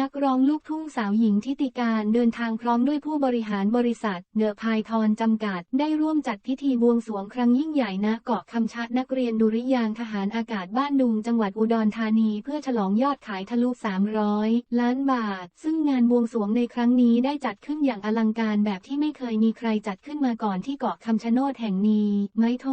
นักร้องลูกทุ่งสาวหญิงทิติการเดินทางพร้อมด้วยผู้บริหารบริษัทเดอะพายทอนจำกัด ได้ร่วมจัดพิธีบวงสรวงครั้งยิ่งใหญ่ณเกาะคำชะนักเรียนดุริยางทหารอากาศบ้านดุงจังหวัดอุดรธานีเพื่อฉลองยอดขายทะลุ 300 ล้านบาท ซึ่งงานบวงสรวงในครั้งนี้ได้จัดขึ้นอย่างอลังการแบบที่ไม่เคยมีใครจัดขึ้นมาก่อนที่เกาะคำชะโนดแห่งนี้ไม้โท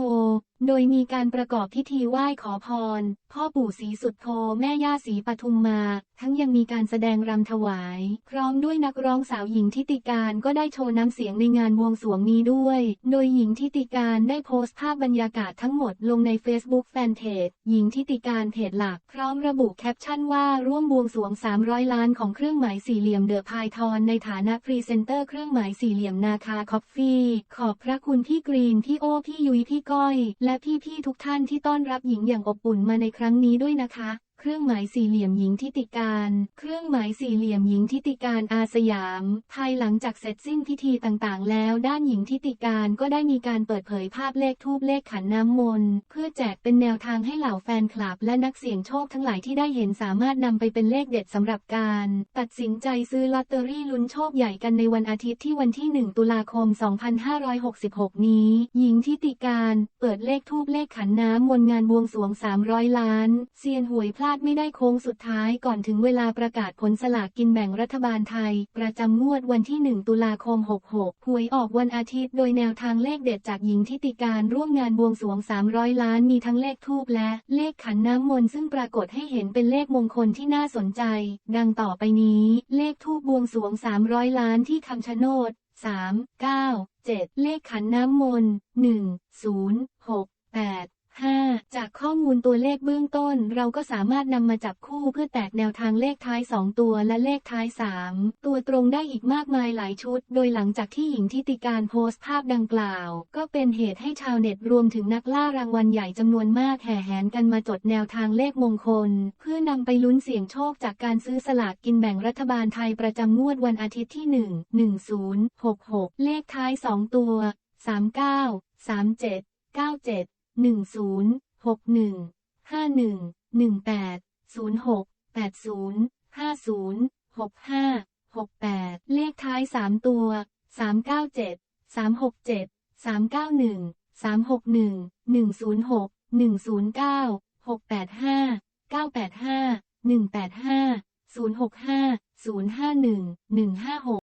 โดยมีการประกอบพิธีไหว้ขอพร พ่อปู่ศรีสุดโทแม่ย่าศรีปทุมมา ทั้งยังมีการแสดงรำถวาย พร้อมด้วยนักร้องสาวหญิงทิติการก็ได้โชว์น้ำเสียงในงานบวงสรวงนี้ด้วย โดยหญิงทิติการได้โพสต์ภาพบรรยากาศทั้งหมดลงใน Facebook แฟนเพจหญิงทิติการเพจหลัก พร้อมระบุแคปชั่นว่าร่วมบวงสรวง 300 ล้านของเครื่องหมายสี่เหลี่ยมเดอะพายทอนในฐานะพรีเซนเตอร์เครื่องหมายสี่เหลี่ยมนาคาคอฟฟี่ขอบพระคุณพี่กรีนพี่โอพี่ยุ้ยพี่ก้อย และพี่ๆทุกท่านที่ต้อนรับหญิงอย่างอบอุ่นมาในครั้งนี้ด้วยนะคะ เครื่องหมายสี่เหลี่ยมหญิงทิติการ เครื่องหมายสี่เหลี่ยมหญิงทิติการอาสยาม ภายหลังจากเสร็จสิ้นพิธีต่างๆ แล้วด้านหญิงทิติการก็ได้มีการเปิดเผยภาพเลขทูบเลขขันน้ำมนต์เพื่อแจกเป็นแนวทางให้เหล่าแฟนคลับ และนักเสี่ยงโชคทั้งหลายที่ได้เห็นสามารถนำไปเป็นเลขเด็ดสำหรับการ ตัดสินใจซื้อลอตเตอรี่ลุ้นโชคใหญ่กันในวันอาทิตย์ที่วันที่ 1 ตุลาคม 2566 นี้ หญิงทิติการ เปิดเลขทูบเลขขันน้ำมนต์งานบวงสรวง 300 ล้านเซียนหวยพลาดไม่ได้โค้งสุดท้ายก่อนถึงเวลาประกาศผลสลากกินแบ่งรัฐบาลไทย ประจำงวดวันที่ 1 ตุลาคม 66 หวยออกวันอาทิตย์ โดยแนวทางเลขเด็ดจากหญิงทิติการร่วมงานบวงสรวง 300 ล้านมีทั้งเลขทูบและเลขขันน้ำมนต์ซึ่งปรากฏให้เห็นเป็นเลขมงคลที่น่าสนใจ ดังต่อไปนี้ เลขทูบบวงสรวง 300 ล้านที่คำชะโนด 3 9 7 เลขขันน้ำมนต์1 0 6 8 5 จากข้อมูลตัวเลขเบื้องต้น เราก็สามารถนำมาจับคู่เพื่อแตกแนวทางเลขท้าย 2 ตัวและเลขท้าย 3 ตัวตรงได้อีกมากมายหลายชุด โดยหลังจากที่หญิงทิติการโพสต์ภาพดังกล่าว ก็เป็นเหตุให้ชาวเน็ตรวมถึงนักล่ารางวัลใหญ่จำนวนมากแห่แหนกันมาจดแนวทางเลขมงคล เพื่อนำไปลุ้นเสี่ยงโชคจากการซื้อสลากกินแบ่งรัฐบาลไทยประจำงวดวันอาทิตย์ที่ 1 10 66 เลขท้าย 2 ตัว 39 37 97 10615151180680506568 เลขท้าย 3 ตัว 397 367 391 361 106 109 685 985 185 065 051 156